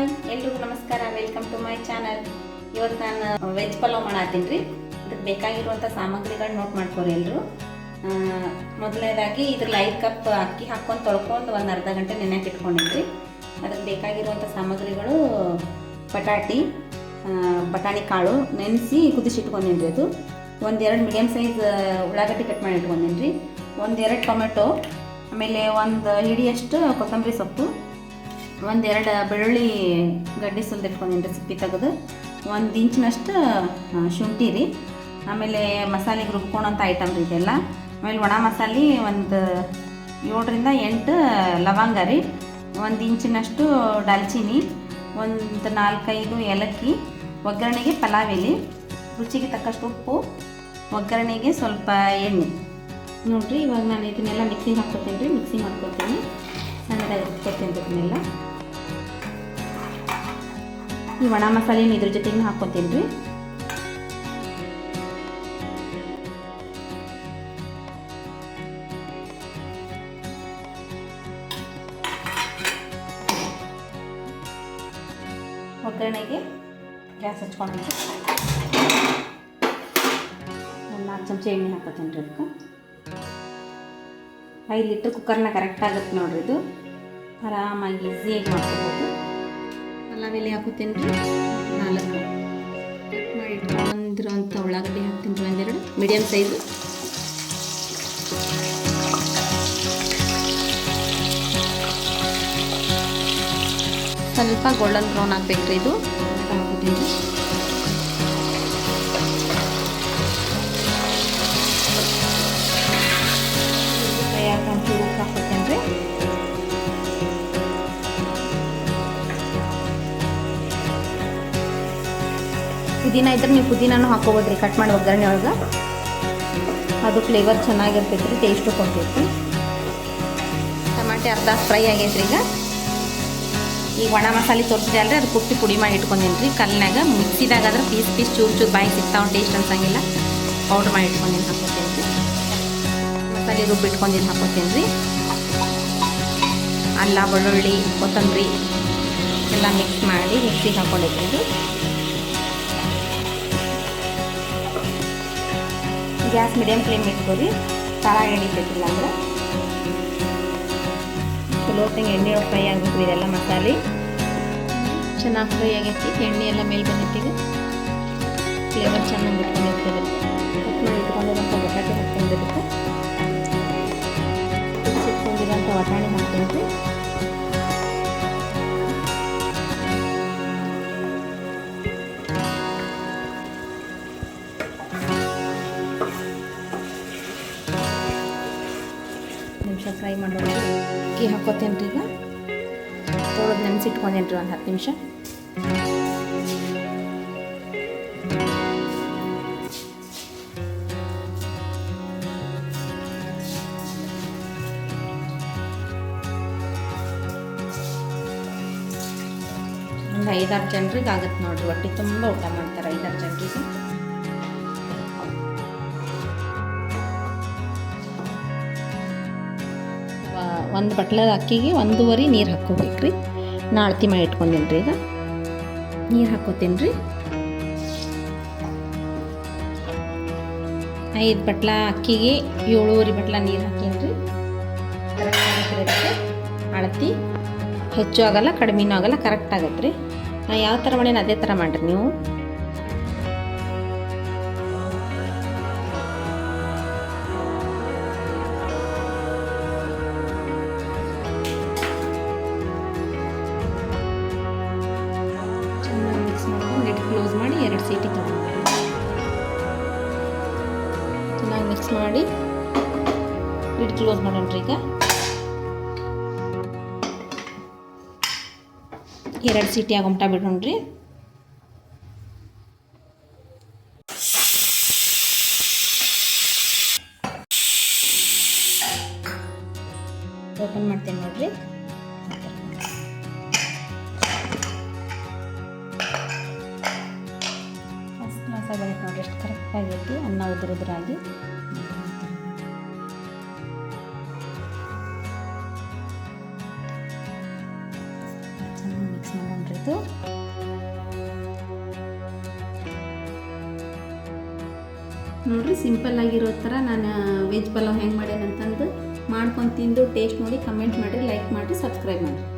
ಎಲ್ರಿಗೂ ನಮಸ್ಕಾರ. Welcome to my channel ಇವತ್ತು ನಾನು ವೆಜ್ ಪಲಾವ್ ಮಾಡತ್ತೀನಿ ರೀ. ಇದಕ್ಕೆ ಬೇಕಾಗಿರುವಂಥ ಸಾಮಗ್ರಿಗಳು ನೋಟ್ ಮಾಡ್ಕೊರಿ ಎಲ್ಲರೂ ಮೊದಲನೇದಾಗಿ ಇದ್ರಲ್ಲಿ ಐದು ಕಪ್ ಅಕ್ಕಿ ಹಾಕ್ಕೊಂಡು ತೊಳ್ಕೊಂಡು ಒಂದು ಅರ್ಧ ಗಂಟೆ ನೆನೆಯಕ್ಕೆ ಇಟ್ಕೊಂಡಿದ್ರಿ ಅದಕ್ಕೆ ಬೇಕಾಗಿರುವಂಥ ಸಾಮಗ್ರಿಗಳು ಬಟಾಟಿ ಬಟಾಣಿ ಕಾಳು ನೆನೆಸಿ ಕುದಿಸಿಟ್ಕೊಂಡಿನಿ ರೀ ಅದು. ಒಂದೆರಡು ಮೀಡಿಯಮ್ ಸೈಜ್ ಉಳ್ಳಾಗಡ್ಡಿ ಕಟ್ ಮಾಡಿ ಇಟ್ಕೊಂಡಿನಿ ರೀ. ಒಂದೆರಡು ಟೊಮೆಟೊ, ಆಮೇಲೆ ಒಂದು ಹಿಡಿಯಷ್ಟು ಕೊತ್ತಂಬರಿ ಸೊಪ್ಪು ಒಂದೆರಡು ಬೆಳ್ಳುಳ್ಳಿ ಗಡ್ಡೆ ಸುಲಿದಿಟ್ಕೊಂಡಿನಿ ಸಿಪ್ಪಿ ತೆಗೆದು, ಒಂದು ಇಂಚಿನಷ್ಟು ಶುಂಠಿ ರೀ. ಆಮೇಲೆ ಮಸಾಲೆಗೆ ರುಬ್ಕೊಳೋಂಥ ಐಟಮ್ ರೀ ಇದೆಲ್ಲ. ಆಮೇಲೆ ಒಣ ಮಸಾಲೆ ಒಂದು ಏಳರಿಂದ ಎಂಟು ಲವಂಗ ರೀ. ಒಂದು ಇಂಚಿನಷ್ಟು ದಾಲ್ಚಿನಿ ಒಂದು ನಾಲ್ಕೈದು ಏಲಕ್ಕಿ, ಒಗ್ಗರಣೆಗೆ ಪಲಾವ್ ಎಲೆ ರುಚಿಗೆ ತಕ್ಕಷ್ಟು ಉಪ್ಪು, ಒಗ್ಗರಣೆಗೆ ಸ್ವಲ್ಪ ಎಣ್ಣೆ. ನೋಡಿರಿ ಇವಾಗ ನಾನು ಇದನ್ನೆಲ್ಲ ಮಿಕ್ಸಿಂಗ್ ಹಾಕ್ಕೊತೀನಿ ರೀ ಮಿಕ್ಸಿ ಮಾಡ್ಕೊತೀನಿ. ಸಣ್ಣದಾಗಿ ರುಬ್ಕೊತೀನಿ ಇದನ್ನೆಲ್ಲ. ಈ ಒಣ ಮಸಾಲೆನ ಇದ್ರ ಜೊತೆಗೆ ಹಾಕ್ಕೊತೀನಿ ರೀ ಒಗ್ಗರಣೆಗೆ ಗ್ಯಾಸ್ ಹಚ್ಕೊಂಡು ಒಂದು ನಾಲ್ಕು ಚಮಚ ಎಣ್ಣೆ ಹಾಕೋತೀನಿ ರೀ ಅದಕ್ಕೆ. ಐದು ಲೀಟ್ರ್ ಕುಕ್ಕರ್ನ ಕರೆಕ್ಟ್ ಆಗುತ್ತೆ ನೋಡ್ರಿ ಇದು. ಆರಾಮಾಗಿ ಈಸಿಯಾಗಿ ಮಾಡ್ಕೋಬೋದು. ಪಲಾವ್ ಎಲೆ ಹಾಕೋತೀನಿ ರೀ ನಾಲ್ಕು. ಕಟ್ ಮಾಡಿ ಇಟ್ಕೊಂಡಿರೋಂಥ ಉಳ್ಳಾಗಡ್ಡಿ ಹಾಕ್ತೀನಿ ರೀ ಒಂದೆರಡು. ಮೀಡಿಯಮ್ ಸೈಜು ಸ್ವಲ್ಪ ಗೋಲ್ಡನ್ ಬ್ರೌನ್ ಹಾಕ್ಬೇಕು ರೀ ಇದು ಪುದೀನ ಇದ್ರೆ ನೀವು ಪುದೀನೂ ಹಾಕೋಬೋದ್ರಿ ಕಟ್ ಮಾಡಿ ಒಗ್ಗರಣೆ ಒಳಗೆ. ಅದು ಫ್ಲೇವರ್ ಚೆನ್ನಾಗಿರ್ತೈತೆ ರೀ ಟೇಸ್ಟು ಕೊಡ್ತೈತಿ ಟಮಾಟೆ ಅರ್ಧ ಫ್ರೈ ಆಗೈತೆ ಈಗ. ಈಗ ಒಣ ಮಸಾಲೆ ತೋರಿಸಿದೆ ಅಲ್ರಿ ಅದು ಕುಟ್ಟಿ ಪುಡಿ ಮಾಡಿ ಇಟ್ಕೊಂಡಿನ್ರಿ. ರೀ ಕಲ್ಲಿನಾಗ ಮಿಕ್ಸಿದಾಗ ಆದ್ರೆ ಪೀಸ್ ಪೀಸ್ ಚೂರು ಚೂರು ಬಾಯಿ ಸಿಗ್ತಾವೆ ಟೇಸ್ಟ್ ಅನ್ಸಂಗಿಲ್ಲ. ಪೌಡ್ರ್ ಮಾಡಿ ಇಟ್ಕೊಂಡಿನ್ ಹಾಕೋತೀನಿ ರೀ ಮಸಾಲೆ ರುಬ್ಬಿ ಇಟ್ಕೊಂಡೀನಿ ಹಾಕೋತೀನಿ ರೀ ಅಲ್ಲ, ಬೆಳ್ಳುಳ್ಳಿ, ಕೊತ್ತಂಬರಿ ಎಲ್ಲ ಮಿಕ್ಸ್ ಮಾಡಿ ಮಿಕ್ಸಿಗೆ ಹಾಕೊಂಡಿದ್ದೀನಿ ಗ್ಯಾಸ್ ಮೀಡಿಯಮ್ ಫ್ಲೇಮ್ ಇಟ್ಕೊರಿ ತಳ ಎಣಿತೈತಿಲ್ಲ ಅಂದ್ರೆ. ಚಲೋ ಎಣ್ಣೆ ಫ್ರೈ ಆಗಬೇಕು ಇದೆಲ್ಲ ಮಸಾಲೆ. ಚೆನ್ನಾಗಿ ಫ್ರೈ ಆಗೈತಿ. ಎಣ್ಣೆ ಎಲ್ಲ ಮೇಲೆ ಬಂದೈತಿ ಫ್ಲೇವರ್ ಚೆನ್ನಾಗಿ ಬಿಟ್ಕೊಂಡಿರ್ತದೆ ಇಟ್ಕೊಂಡಿರೋಂಥ ಬಟಾಟೆ ಹಾಕ್ಕೊಂಡಿರುತ್ತೆ ಬಟಾಣಿ ವಟಾಣಿ ಹಾಕ್ತೀನಿ ರೀ ನಿಮಿಷ ಫ್ರೈ ಮಾಡೋದು ಅಕ್ಕಿ ಹಾಕೋತೇನೆ ರೀ ಈಗ? ತೊಳೆದು ನೆನೆಸಿಟ್ಕೊಂಡೇನಿ ರೀ ಒಂದು ಹತ್ತು ನಿಮಿಷ. ಒಂದು ಐದಾರು ಜನರಿಗೆ ಆಗುತ್ತೆ ನೋಡ್ರಿ ಹೊಟ್ಟೆ ತುಂಬ ಊಟ ಮಾಡ್ತಾರೆ ಐದಾರು ಜನರಿಗೆ. ಒಂದು ಬಟ್ಲದ ಅಕ್ಕಿಗೆ ಒಂದೂವರೆ ನೀರು ಹಾಕ್ಕೋಬೇಕು ರೀ. ನಾ ಅಳತಿ ಮಾಡಿ ಇಟ್ಕೊಂಡೀನಿ ರೀ ಈಗ. ನೀರು ಹಾಕ್ಕೋತೀನಿ ರೀ. ಐದು ಬಟ್ಲ ಅಕ್ಕಿಗೆ ಏಳೂವರೆ ಬಟ್ಲ ನೀರು ಹಾಕೀನಿ ರೀ. ಅಳತಿ ಹೆಚ್ಚು ಆಗಲ್ಲ, ಕಡಿಮೆನೂ ಆಗಲ್ಲ ಕರೆಕ್ಟ್ ಆಗತ್ತೆ ರೀ. ನಾ ಯಾವ ಥರ ಮಾಡೀನಿ ಅದೇ ಥರ ಮಾಡಿರಿ ನೀವು. ಸೀಟಿ ತೊಗೊಂಡು ಚೆನ್ನಾಗಿ ಮಿಕ್ಸ್ ಮಾಡಿ ಇಡ್ ಕ್ಲೋಸ್ ಮಾಡೋಣ ಈಗ. ಎರಡು ಸೀಟಿ ಆಗೋಮಟ ಬಿಡೋಣ್ರಿ. ಓಪನ್ ಮಾಡ್ತೀನಿ ನೋಡ್ರಿ. ಆಗೈತೆ ನೋಡ್ರಿ ಎಷ್ಟು ಕರೆಕ್ಟಾಗೈತಿ ಅನ್ನ ಉದ್ರ ಚೆನ್ನಾಗಿ ಮಿಕ್ಸ್ ನೋಡ್ರಿ ಸಿಂಪಲ್ ಆಗಿರೋ ಥರ ನಾನು ವೆಜ್ ಪಲಾವ್ ಹೆಂಗೆ ಮಾಡ್ಯಾನಂತಂದು ಮಾಡ್ಕೊಂಡು ತಿಂದು ಟೇಸ್ಟ್ ನೋಡಿ ಕಮೆಂಟ್ ಮಾಡಿರಿ ಲೈಕ್ ಮಾಡಿರಿ ಸಬ್ಸ್ಕ್ರೈಬ್ ಮಾಡಿರಿ.